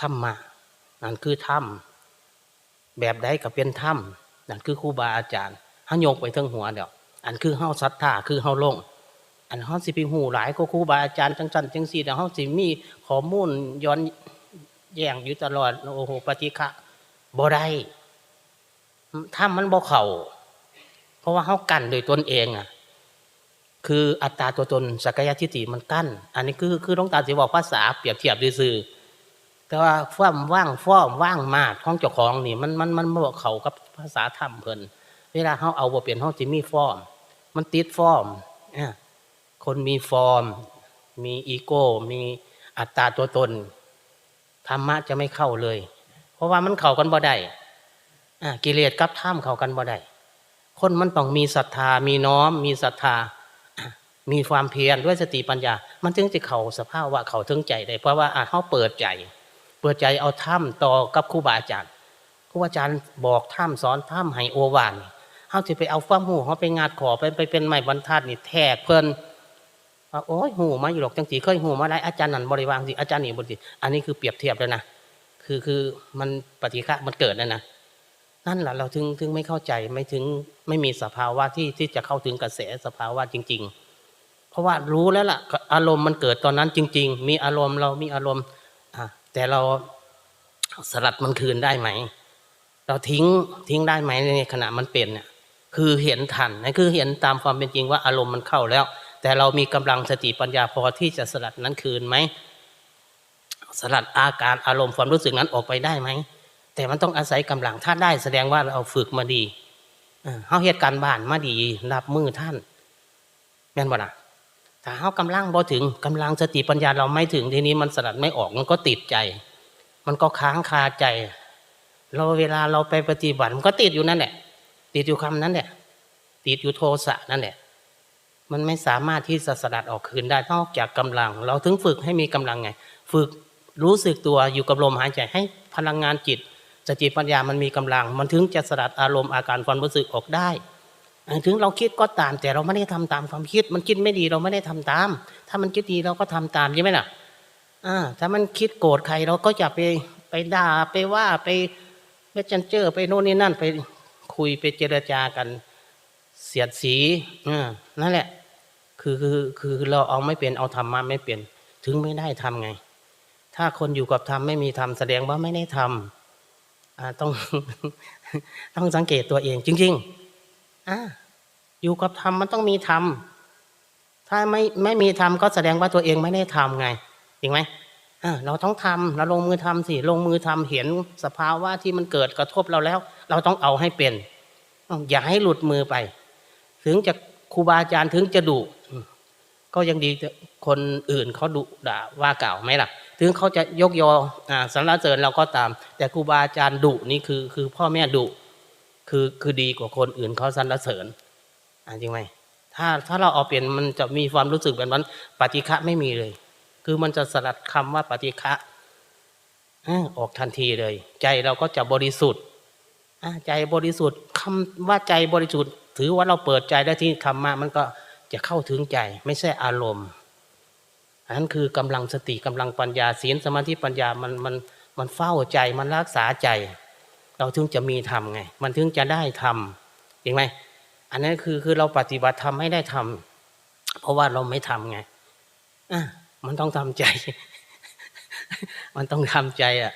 ธรรมะนั่นคือธรรมแบบใดก็เป็นธรรมนั่นคือครูบาอาจารย์เฮายกไปทั้งหัวเดียวอันคือเฮาศรัทธาคือเฮาลง อันเฮาสิไปหูหลายก็ครูบาอาจารย์จังซั่นจังซี่แต่เฮาสิมีข้อมูลย้อนแย้งอยู่ตลอดโอ้โหปฏิฆะบ่ได้ถ้ามันบ่เข้าเพราะว่าเฮากั้นโดยตนเองอะ คืออัตตาตัวตนสักยทิฏฐิมันกั้น อันนี้คือคือหลวงตาสิบอกภาษาเปรียบเทียบซื่อ แต่ว่าฟ้อมว่างฟ้อมว่างมาดของเจ้าของนี่มันมันมันบ่เขากับภาษาธรรมเพิ่นเวลาเฮาเอาบ่เป็นเฮาสิมีฟอร์ม มันติดฟอร์มคนมีฟอร์ม มีอีโก้ มีอัตตาตัวตนธรรมะจะไม่เข้าเลย เพราะว่ามันเข้ากันบ่ได้กิเลสกับธรรมเข้ากันบ่ได้คนมันต้องมีศรัทธา มีน้อม มีศรัทธา มีความเพียรด้วยสติปัญญา มันจึงจะเข้าสภาพว่าเขาถึงใจได้ เพราะว่าเขาเปิดใจ เปิดใจเอาถ้ำต่อกับครูบาอาจารย์ครูบาอาจารย์บอกถ้ำสอนถ้ำให้โอวานเขาจะไปเอาฟ้ามหูเขาไปงาดขอไปไปเป็นไม้บรรทัดนี่แทกเพิ่นโอ้ยหูมาอยู่หรอกจังสีเคยหูมาได้อาจารย์นั่นบริวารสิอาจารย์นี่บริสิอันนี้คือเปรียบเทียบแล้วนะคือคือมันปฏิฆะมันเกิดแล้วนะนั่นแหละเราถึงถึงไม่เข้าใจไม่ถึงไม่มีสภาวะที่ที่จะเข้าถึงกระแสสภาวะจริง ๆ เพราะว่ารู้แล้วล่ะ อารมณ์มันเกิดตอนนั้นจริง ๆ มีอารมณ์เรามีอารมณ์ แต่เราสลัดมันคืนได้ไหม เราทิ้งทิ้งได้ไหมในขณะมันเป็นเนี่ยคือเห็นทันนั่นคือเห็นตามความเป็นจริงว่าอารมณ์มันเข้าแล้ว แต่เรามีกำลังสติปัญญาพอที่จะสลัดนั้นคืนไหมสลัดอาการอารมณ์ความรู้สึกนั้นออกไปได้ไหมแต่มันต้องอาศัยกำลังถ้าได้แสดงว่าเราฝึกมาดีเออเขาเหตุการบ้านมาดีรับมือท่านแม่นบ่นะ ถ้าเขากำลังบ่ถึงกำลังสติปัญญาเราไม่ถึงทีนี้มันสลัดไม่ออกมันก็ติดใจ มันก็ค้างคาใจ เราเวลาเราไปปฏิบัติมันก็ติดอยู่นั่นแหละติดอยู่คำนั้นแหละติดอยู่โทสะนั่นแหละมันไม่สามารถที่จะสลัดออกคืนได้นอกจากกำลัง เราถึงฝึกให้มีกำลังไง ฝึกรู้สึกตัวอยู่กับลมหายใจให้พลังงานจิตสติปัญญามันมีกำลัง มันถึงจะสลัดอารมณ์อาการความรู้สึกออกได้ ถึงเราคิดก็ตาม แต่เราไม่ได้ทำตามความคิด มันคิดไม่ดีเราไม่ได้ทำตาม ถ้ามันคิดดีเราก็ทำตามใช่ไหมล่ะอ่าถ้ามันคิดโกรธใครเราก็อย่าไปไปด่าไปว่าไปไปจันเจอไปโน่นนี่นั่นไปคุยไปเจรจากันเสียดสีอนั่นแหละ คือคือคือเราเอาไม่เป็นเอาธรรมะไม่เป็นถึงไม่ได้ทำไง ถ้าคนอยู่กับธรรมไม่มีธรรมแสดงว่าไม่ได้ทำต้องต้องสังเกตตัวเองจริง ๆ อ่าอยู่กับธรรมมันต้องมีธรรมถ้าไม่ไม่มีธรรมก็แสดงว่าตัวเองไม่ได้ทำไงจริงไหมเราต้องทำเราลงมือทำสิลงมือทำเห็นสภาวะที่มันเกิดกระทบเราแล้ว เราต้องเอาให้เป็น อย่าให้หลุดมือไป ถึงจะครูบาอาจารย์ถึงจะดุก็ยังดีคนอื่นเขาดุด่าว่ากล่าวไหมล่ะ ถึงเขาจะยกยออสรรเสริญเราก็ตาม แต่ครูบาอาจารย์ดุนี่คือคือพ่อแม่ดุ คือคือดีกว่าคนอื่นเขาสรรเสริญจริงไหมถ้าถ้าเราเอาเปลี่ยนมันจะมีความรู้สึกแบบนั้นปฏิฆะไม่มีเลย คือมันจะสลัดคำว่าปฏิฆะออกทันทีเลย ใจเราก็จะบริสุทธิ์ใจบริสุทธิ์คำว่าใจบริสุทธิ์ ถือว่าเราเปิดใจได้ที่คำมามันก็จะเข้าถึงใจไม่ใช่อารมณ์อันนั้นคือกำลังสติกำลังปัญญาศีลสมาธิปัญญามันมันมันเฝ้าใจมันรักษาใจ เราถึงจะมีธรรมไง มันถึงจะได้ทำจริงไหมอันนั้นคือคือเราปฏิบัติธรรมไม่ได้ทำเพราะว่าเราไม่ทำไงอะมันต้องทำใจ มันต้องทำใจอะ